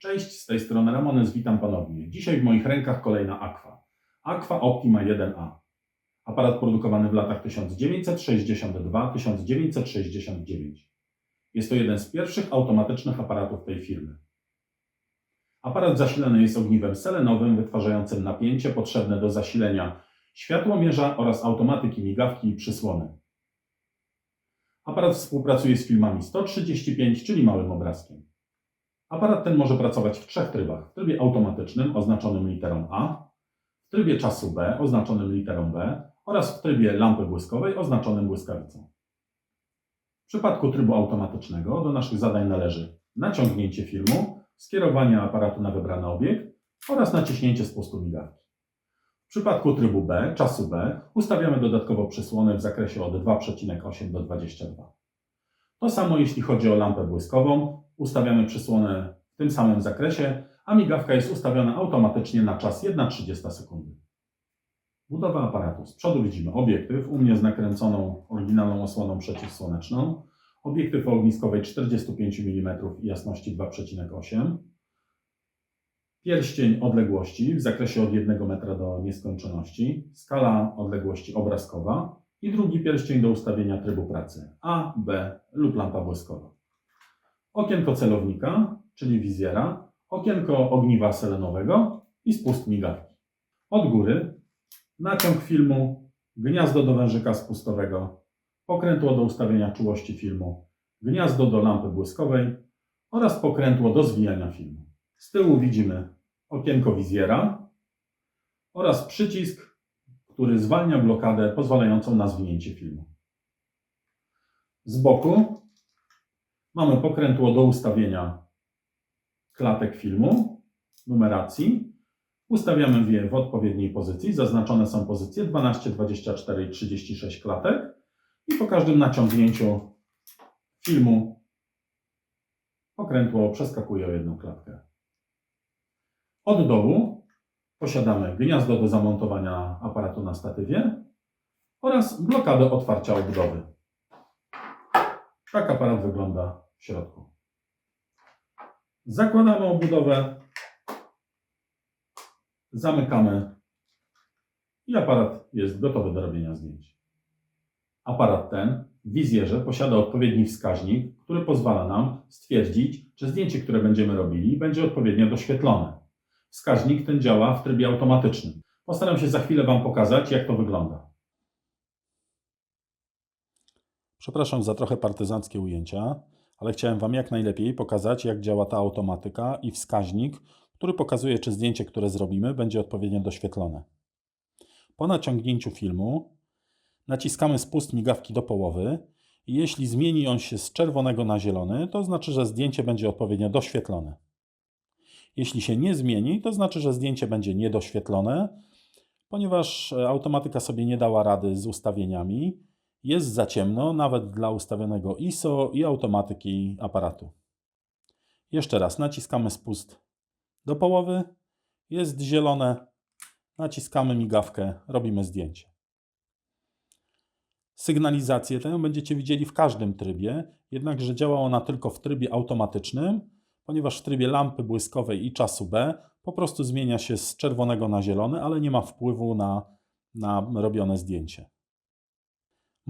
Cześć, z tej strony Ramones, witam ponownie. Dzisiaj w moich rękach kolejna Aqua. Aqua Optima 1A. Aparat produkowany w latach 1962-1969. Jest to jeden z pierwszych automatycznych aparatów tej firmy. Aparat zasilany jest ogniwem selenowym wytwarzającym napięcie potrzebne do zasilenia światłomierza oraz automatyki migawki i przysłony. Aparat współpracuje z filmami 135, czyli małym obrazkiem. Aparat ten może pracować w trzech trybach. W trybie automatycznym oznaczonym literą A, w trybie czasu B oznaczonym literą B oraz w trybie lampy błyskowej oznaczonym błyskawicą. W przypadku trybu automatycznego do naszych zadań należy naciągnięcie filmu, skierowanie aparatu na wybrany obiekt oraz naciśnięcie spustu migawki. W przypadku trybu B, czasu B, ustawiamy dodatkowo przysłonę w zakresie od 2,8 do 22. To samo jeśli chodzi o lampę błyskową, ustawiamy przysłonę w tym samym zakresie, a migawka jest ustawiona automatycznie na czas 1,30 sekundy. Budowa aparatu. Z przodu widzimy obiektyw, u mnie z nakręconą oryginalną osłoną przeciwsłoneczną, obiektyw o ogniskowej 45 mm i jasności 2,8 pierścień odległości w zakresie od 1 metra do nieskończoności, skala odległości obrazkowa i drugi pierścień do ustawienia trybu pracy A, B lub lampa błyskowa. Okienko celownika, czyli wizjera, okienko ogniwa selenowego i spust migawki. Od góry naciąg filmu, gniazdo do wężyka spustowego, pokrętło do ustawienia czułości filmu, gniazdo do lampy błyskowej oraz pokrętło do zwijania filmu. Z tyłu widzimy okienko wizjera oraz przycisk, który zwalnia blokadę pozwalającą na zwinięcie filmu. Z boku mamy pokrętło do ustawienia klatek filmu, numeracji. Ustawiamy je w odpowiedniej pozycji. Zaznaczone są pozycje 12, 24 i 36 klatek. I po każdym naciągnięciu filmu pokrętło przeskakuje o jedną klatkę. Od dołu posiadamy gniazdo do zamontowania aparatu na statywie oraz blokadę otwarcia obudowy. Tak aparat wygląda w środku. Zakładamy obudowę, zamykamy i aparat jest gotowy do robienia zdjęć. Aparat ten w wizjerze posiada odpowiedni wskaźnik, który pozwala nam stwierdzić, czy zdjęcie, które będziemy robili, będzie odpowiednio doświetlone. Wskaźnik ten działa w trybie automatycznym. Postaram się za chwilę Wam pokazać, jak to wygląda. Przepraszam za trochę partyzanckie ujęcia, ale chciałem Wam jak najlepiej pokazać, jak działa ta automatyka i wskaźnik, który pokazuje, czy zdjęcie, które zrobimy, będzie odpowiednio doświetlone. Po naciągnięciu filmu naciskamy spust migawki do połowy i jeśli zmieni on się z czerwonego na zielony, to znaczy, że zdjęcie będzie odpowiednio doświetlone. Jeśli się nie zmieni, to znaczy, że zdjęcie będzie niedoświetlone, ponieważ e, automatyka sobie nie dała rady z ustawieniami. Jest za ciemno, nawet dla ustawionego ISO i automatyki aparatu. Jeszcze raz naciskamy spust do połowy, jest zielone, naciskamy migawkę, robimy zdjęcie. Sygnalizację tę będziecie widzieli w każdym trybie, jednakże działa ona tylko w trybie automatycznym, ponieważ w trybie lampy błyskowej i czasu B po prostu zmienia się z czerwonego na zielony, ale nie ma wpływu na, na robione zdjęcie.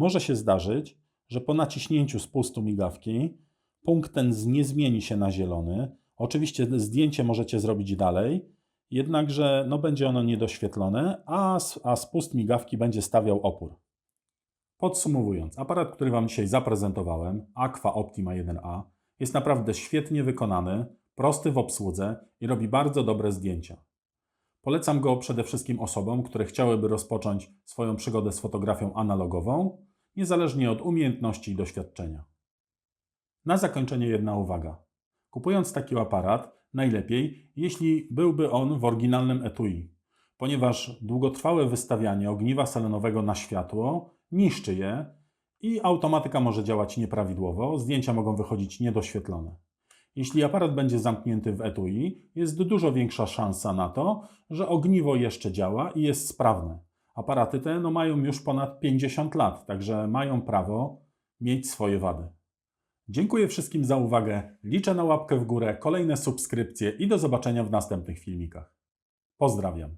Może się zdarzyć, że po naciśnięciu spustu migawki punkt ten nie zmieni się na zielony. Oczywiście zdjęcie możecie zrobić dalej, jednakże no, będzie ono niedoświetlone, a, a spust migawki będzie stawiał opór. Podsumowując, aparat, który Wam dzisiaj zaprezentowałem, Aqua Optima 1A, jest naprawdę świetnie wykonany, prosty w obsłudze i robi bardzo dobre zdjęcia. Polecam go przede wszystkim osobom, które chciałyby rozpocząć swoją przygodę z fotografią analogową, niezależnie od umiejętności i doświadczenia. Na zakończenie jedna uwaga. Kupując taki aparat, najlepiej, jeśli byłby on w oryginalnym etui, ponieważ długotrwałe wystawianie ogniwa selenowego na światło niszczy je i automatyka może działać nieprawidłowo, zdjęcia mogą wychodzić niedoświetlone. Jeśli aparat będzie zamknięty w etui, jest dużo większa szansa na to, że ogniwo jeszcze działa i jest sprawne. Aparaty te no, mają już ponad 50 lat, także mają prawo mieć swoje wady. Dziękuję wszystkim za uwagę, liczę na łapkę w górę, kolejne subskrypcje i do zobaczenia w następnych filmikach. Pozdrawiam.